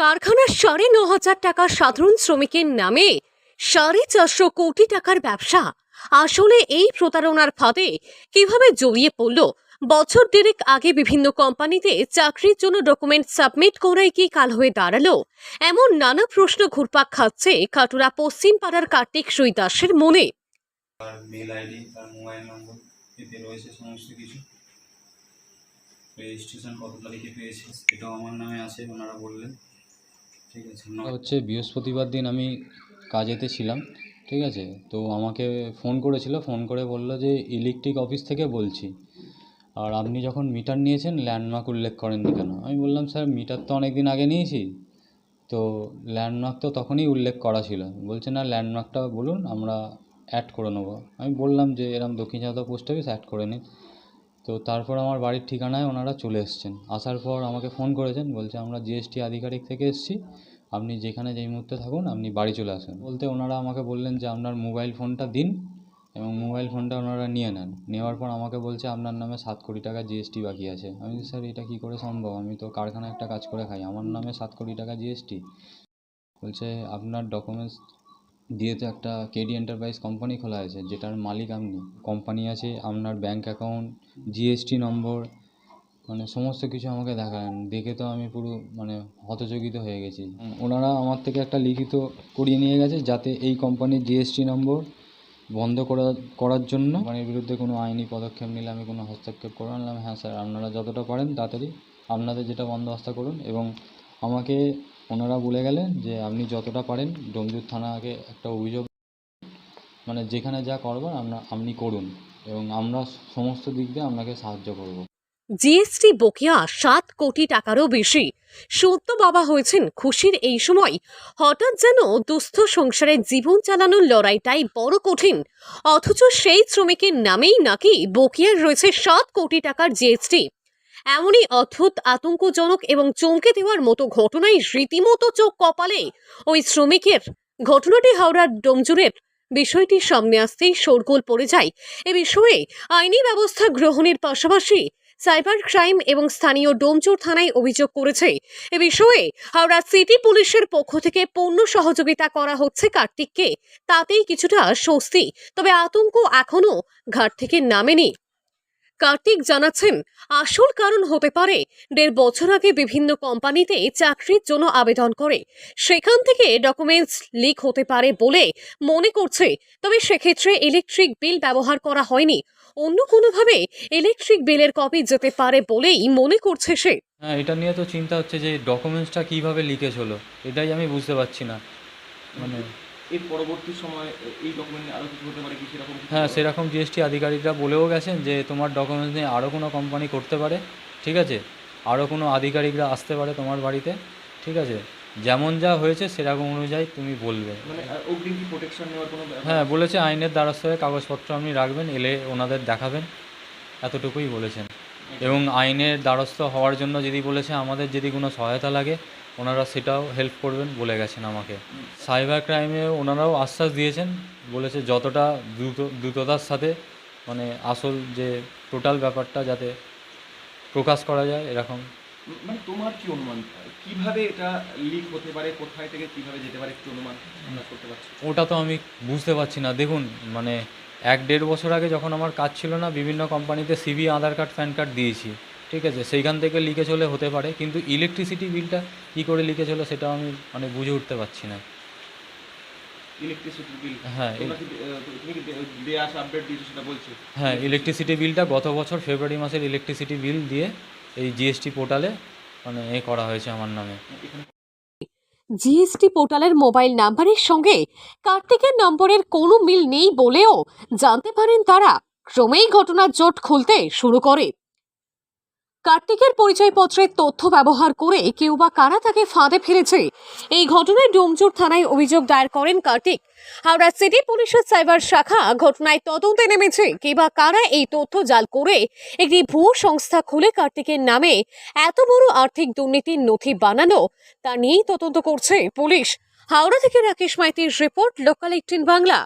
কারখানার সাড়ে ন হাজার টাকা সাধারণ শ্রমিকের নামে সাড়ে চারশো কোটি টাকার ব্যবসা। আসলে এই প্রতারণার ফাঁদে কীভাবে জড়িয়ে পড়ল? বছর দেড়েক আগে বিভিন্ন কোম্পানিতে চাকরির জন্য ডকুমেন্ট সাবমিট করাই কি কাল হয়ে দাঁড়াল? এমন নানা প্রশ্ন ঘুরপাক খাচ্ছে কাটুরা পশ্চিম পাড়ার কার্তিক সুই দাসের মনে। রেজিস্ট্রেশন কত তারিখে পেয়েছে, এটাও আমার নামে আছে, ওনারা বললেন। হচ্ছে বৃহস্পতিবার দিন আমি কাজেতে ছিলাম ঠিক আছে? তো আমাকে ফোন করেছিল ফোন করে বলল যে ইলেকট্রিক অফিস থেকে বলছি। আর আপনি যখন মিটার নিয়েছেন ল্যান্ডমার্ক উল্লেখ করেননি কেন? আমি বললাম স্যার মিটার তো অনেক দিন আগে নিয়েছি। তো ল্যান্ডমার্ক তো তখনই উল্লেখ করা ছিল। বলছে না ল্যান্ডমার্কটা বলুন আমরা অ্যাড করে নেব। আমি বললাম যে এরকম দক্ষিণ চাঁদা পোস্ট অফিস অ্যাড করে নিন। তো তারপর আমার বাড়ির ঠিকানায় ওনারা চলে এসেছেন। আসার পর আমাকে ফোন করেছেন, বলছে আমরা জিএসটি আধিকারিক থেকে এসেছি, আপনি যেখানে যেই মুহূর্তে থাকুন, আপনি বাড়ি চলে আসুন। বলতে ওনারা আমাকে বললেন যে আপনার মোবাইল ফোনটা দিন এবং মোবাইল ফোনটা ওনারা নিয়ে নেন। নেওয়ার পর আমাকে বলছে আপনার নামে সাত কোটি টাকা জিএসটি বাকি আছে। আমি স্যার, এটা কী করে সম্ভব? আমি তো কারখানায় একটা কাজ করে খাই। আমার নামে সাত কোটি টাকা জিএসটি বলছে, আপনার ডকুমেন্টস দিয়ে তো একটা কেডি এন্টারপ্রাইজ কোম্পানি খোলা আছে যেটার মালিক আপনি। কোম্পানি আছে আপনার ব্যাংক অ্যাকাউন্ট জিএসটি নম্বর মানে সমস্ত কিছু আমাকে দেখালেন। দেখে তো আমি পুরো মানে হতচকিত হয়ে গেছি। ওনারা আমার থেকে একটা লিখিত করিয়ে নিয়ে গেছে যাতে এই কোম্পানির জিএসটি নম্বর বন্ধ করা করার জন্য। কোম্পানির বিরুদ্ধে কোনো আইনি পদক্ষেপ নিলে আমি কোনো হস্তক্ষেপ করব না। হ্যাঁ স্যার আপনারা যতটা পারেন তাড়াতাড়ি আপনাদের যেটা বন্দোবস্ত করুন এবং আমাকে ওনারা বলে গেলেন যে আপনি যতটা পারেন ডোমজুর থানাকে একটা অভিযোগ মানে যেখানে যা করবার আপনা আপনি করুন এবং আমরা সমস্ত দিক দিয়ে আপনাকে সাহায্য করব। জিএসটি বকেয়া সাত কোটি টাকারও বেশি। সত্য বাবা হয়েছেন খুশির এই সময়। হঠাৎ যেন দুস্থ সংসারের জীবন চালানোর লড়াইটাই বড় কঠিন। অথচ সেই শ্রমিকের নামেই নাকি বকেয়ার রয়েছে সাত কোটি টাকার জিএসটি। এমনই অদ্ভুত, আতঙ্কজনক এবং চমকে দেওয়ার মতো ঘটনায় রীতিমতো চোখ কপালে। ওই শ্রমিকের ঘটনাটি হাওড়ার ডোমজুরের বিষয়টি সামনে আসতেই শোরগোল পড়ে যায়। এ বিষয়ে আইনি ব্যবস্থা গ্রহণের পাশাপাশি সাইবার ক্রাইম এবং স্থানীয় ডোমচুর থানায় অভিযোগ করেছে। এ বিষয়ে হাওড়া সিটি পুলিশের পক্ষ থেকে পূর্ণ সহযোগিতা করা হচ্ছে কার্তিককে। তাতেই কিছুটা স্বস্তি, তবে আতঙ্ক এখনও ঘাট থেকে নামেনি। কার্তিক জানাচ্ছেন, আসল কারণ হতে পারে, দেড় বছর আগে বিভিন্ন কোম্পানিতে চাকরির জন্য আবেদন করে। সেখান থেকে ডকুমেন্টস লিক হতে পারে বলে মনে করছে, তবে সেক্ষেত্রে ইলেকট্রিক বিল ব্যবহার করা হয়নি। অন্য কোনোভাবে ইলেকট্রিক বিলের কপি যেতে পারে বলেই মনে করছে সে। হ্যাঁ এটা নিয়ে তো চিন্তা হচ্ছে যে ডকুমেন্টসটা কীভাবে লিকেজ হলো, এটাই আমি বুঝতে পারছি না। মানে এর পরবর্তী সময় এই ডকুমেন্ট আরও কিছু হতে পারে কি সেরকম হ্যাঁ সেরকম জিএসটি আধিকারিকরা বলেও গেছেন যে তোমার ডকুমেন্টস নিয়ে আরও কোনো কোম্পানি করতে পারে ঠিক আছে? আরও কোনো আধিকারিকরা আসতে পারে তোমার বাড়িতে ঠিক আছে? যেমন যা হয়েছে সেরকম অনুযায়ী তুমি বলবে। মানে অগ্রিম কি প্রোটেকশন নেওয়ার কোনো হ্যাঁ বলেছে আইনের দ্বারস্থ হয়ে কাগজপত্র আপনি রাখবেন এলে ওনাদের দেখাবেন এতটুকুই বলেছেন। এবং আইনের দ্বারস্থ হওয়ার জন্য যদি বলেছে আমাদের যদি কোনো সহায়তা লাগে ওনারা সেটাও হেল্প করবেন বলে গেছেন আমাকে। সাইবার ক্রাইমে ওনারাও আশ্বাস দিয়েছেন বলেছে যতটা দ্রুত দ্রুততার সাথে মানে আসল যে টোটাল ব্যাপারটা যাতে প্রকাশ করা যায় এরকম। মানে তোমার কি অনুমান কীভাবে এটা লিক হতে পারে কোথায় থেকে কীভাবে যেতে পারে একটু অনুমান করতে পারছি? ওটা তো আমি বুঝতে পারছি না। দেখুন মানে এক দেড় বছর আগে যখন আমার কাজ ছিল না বিভিন্ন কোম্পানিতে CB Aadhaar card PAN card দিয়েছি। ঠিক আছে সেইখান থেকে লিকেজ হলে হতে পারে কিন্তু ইলেকট্রিসিটি বিলটা কী করে লিকেজ হলো সেটাও আমি মানে বুঝে উঠতে পারছি না। ইলেকট্রিসিটি বিল হ্যাঁ, আপডেট দিয়েছ সেটা বলছো? হ্যাঁ ইলেকট্রিসিটি বিলটা গত বছর ফেব্রুয়ারি মাসের ইলেকট্রিসিটি বিল দিয়ে এই জিএসটি পোর্টালে মানে এ করা হয়েছে আমার নামে। জিএসটি পোর্টালের মোবাইল নাম্বারের সঙ্গে কার্তিকের নম্বরের কোনো মিল নেই বলেও জানতে পারেন তারা। ক্রমেই ঘটনার জোট খুলতে শুরু করে। কার্তিকের পরিচয়পত্রের তথ্য ব্যবহার করে কেউ বা কারা তাকে ফাঁদে ফেলেছে? এই ঘটনায় ডোমজুর থানায় অভিযোগ দায়ের করেন কার্তিক। হাওড়া সিটি পুলিশের সাইবার শাখা ঘটনায় তদন্তে নেমেছে। কে বা কারা এই তথ্য জাল করে একটি ভুয়ো সংস্থা খুলে কার্তিকের নামে এত বড় আর্থিক দুর্নীতির নথি বানানো, তা নিয়েই তদন্ত করছে পুলিশ। হাওড়া থেকে রাকেশ মাইতির রিপোর্ট, লোকাল এইটিন বাংলা।